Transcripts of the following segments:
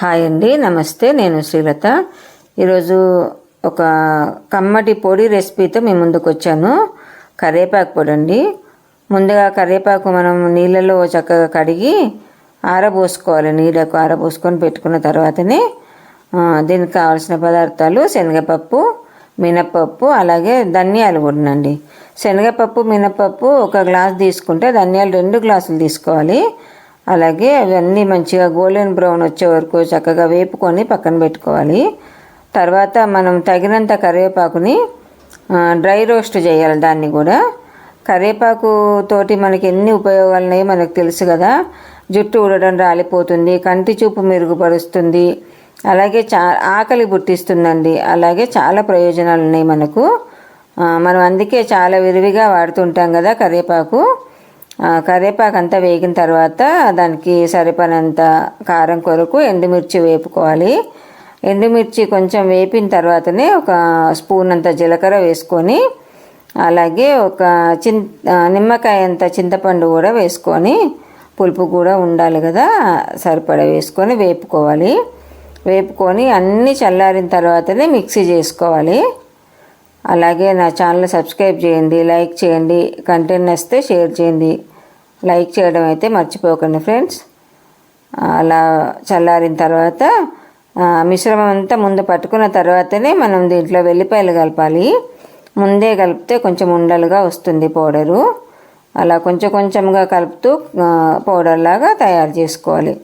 Hi అండి నమస్తే నేను శ్రీలత. ఈరోజు ఒక కమ్మటి పొడి రెసిపీతో మీ ముందుకు వచ్చాను కరివేపాకు పొడి అండి ముందుగా కరివేపాకు మనం నీళ్ళలో చక్కగా కడిగి ఆరబోసుకోవాలి. నీళ్ళకు ఆరబోసుకొని పెట్టుకున్న తర్వాతనే దీనికి కావాల్సిన పదార్థాలు శనగపప్పు మినపప్పు అలాగే ధనియాలు కూడానండి శనగపప్పు మినపప్పు ఒక గ్లాస్ తీసుకుంటే ధనియాలు రెండు గ్లాసులు తీసుకోవాలి. అలాగే అవన్నీ మంచిగా గోల్డెన్ బ్రౌన్ వచ్చే వరకు చక్కగా వేపుకొని పక్కన పెట్టుకోవాలి. తర్వాత మనం తగినంత కరివేపాకుని డ్రై రోస్ట్ చేయాలి దాన్ని కూడా. కరివేపాకు తోటి మనకి ఎన్ని ఉపయోగాలు ఉన్నాయో మనకు తెలుసు కదా. జుట్టు ఊడడం రాలిపోతుంది కంటి చూపు మెరుగుపరుస్తుంది. అలాగే చా ఆకలి పుట్టిస్తుందండి. అలాగే చాలా ప్రయోజనాలు ఉన్నాయి మనకు మనం అందుకే చాలా విరివిగా వాడుతుంటాం కదా కరివేపాకు. కరివేపాకు అంతా వేగిన తర్వాత దానికి సరిపడినంత కారం కొరకు ఎండుమిర్చి వేపుకోవాలి. ఎండుమిర్చి కొంచెం వేపిన తర్వాతనే ఒక స్పూన్ అంత జీలకర్ర వేసుకొని అలాగే ఒక చిన్ నిమ్మకాయ అంత చింతపండు కూడా వేసుకొని పులుపు కూడా ఉండాలి కదా సరిపడ వేసుకొని వేపుకోవాలి. వేపుకొని అన్నీ చల్లారిన తర్వాతనే మిక్సీ చేసుకోవాలి. అలాగే నా ఛానల్ సబ్స్క్రైబ్ చేయండి లైక్ చేయండి కంటెంట్ నచ్చితే షేర్ చేయండి. లైక్ చేయడం అయితే మర్చిపోకండి ఫ్రెండ్స్. అలా చల్లారిన తర్వాత మిశ్రమం అంతా ముందు పట్టుకున్న తర్వాతనే మనం దీంట్లో వెల్లిపాయలు కలపాలి. ముందే కలిపితే కొంచెం ఉండలుగా వస్తుంది పౌడరు. అలా కొంచెం కొంచెంగా కలుపుతూ పౌడర్లాగా పౌడర్ లాగా తయారు చేసుకోవాలి.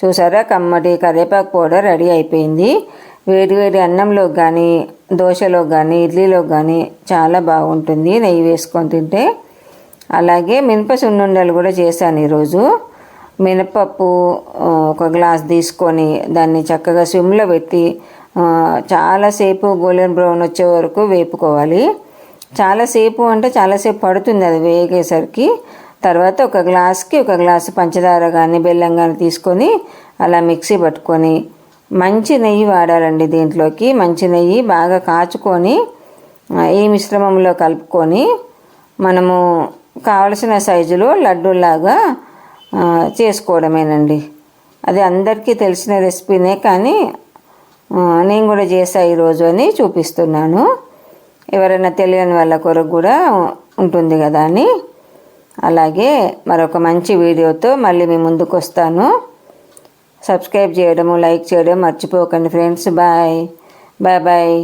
చూసారా? కమ్మటి కరివేపాకు పౌడర్ రెడీ అయిపోయింది. వేడి వేడి అన్నంలోకి కానీ దోశలోకి కానీ ఇడ్లీలోకి కానీ చాలా బాగుంటుంది. నెయ్యి వేసుకొని తింటే అలాగే మినప సున్నుండలు కూడా చేశాను ఈరోజు. మినపప్పు ఒక గ్లాస్ తీసుకొని దాన్ని చక్కగా సిమ్లో పెట్టి చాలాసేపు గోల్డెన్ బ్రౌన్ వచ్చే వరకు వేపుకోవాలి. చాలాసేపు అంటే చాలాసేపు పడుతుంది అది వేగేసరికి. తర్వాత ఒక గ్లాస్కి ఒక గ్లాసు పంచదార కానీ బెల్లం కానీ తీసుకొని అలా మిక్సీ పట్టుకొని మంచి నెయ్యి వాడాలండి దీంట్లోకి. మంచి నెయ్యి బాగా కాచుకొని ఈ మిశ్రమంలో కలుపుకొని మనము కావలసిన సైజులో లడ్డూలాగా చేసుకోవడమేనండి. అది అందరికీ తెలిసిన రెసిపీనే కానీ నేను కూడా చేసా ఈరోజు అని చూపిస్తున్నాను. ఎవరైనా తెలియని వాళ్ళ కొరకు కూడా ఉంటుంది కదా అని. అలాగే మరొక మంచి వీడియోతో మళ్ళీ మీ ముందుకు వస్తాను. సబ్స్క్రైబ్ చేయడము లైక్ చేయడం మర్చిపోకండి ఫ్రెండ్స్. బాయ్. Bye bye.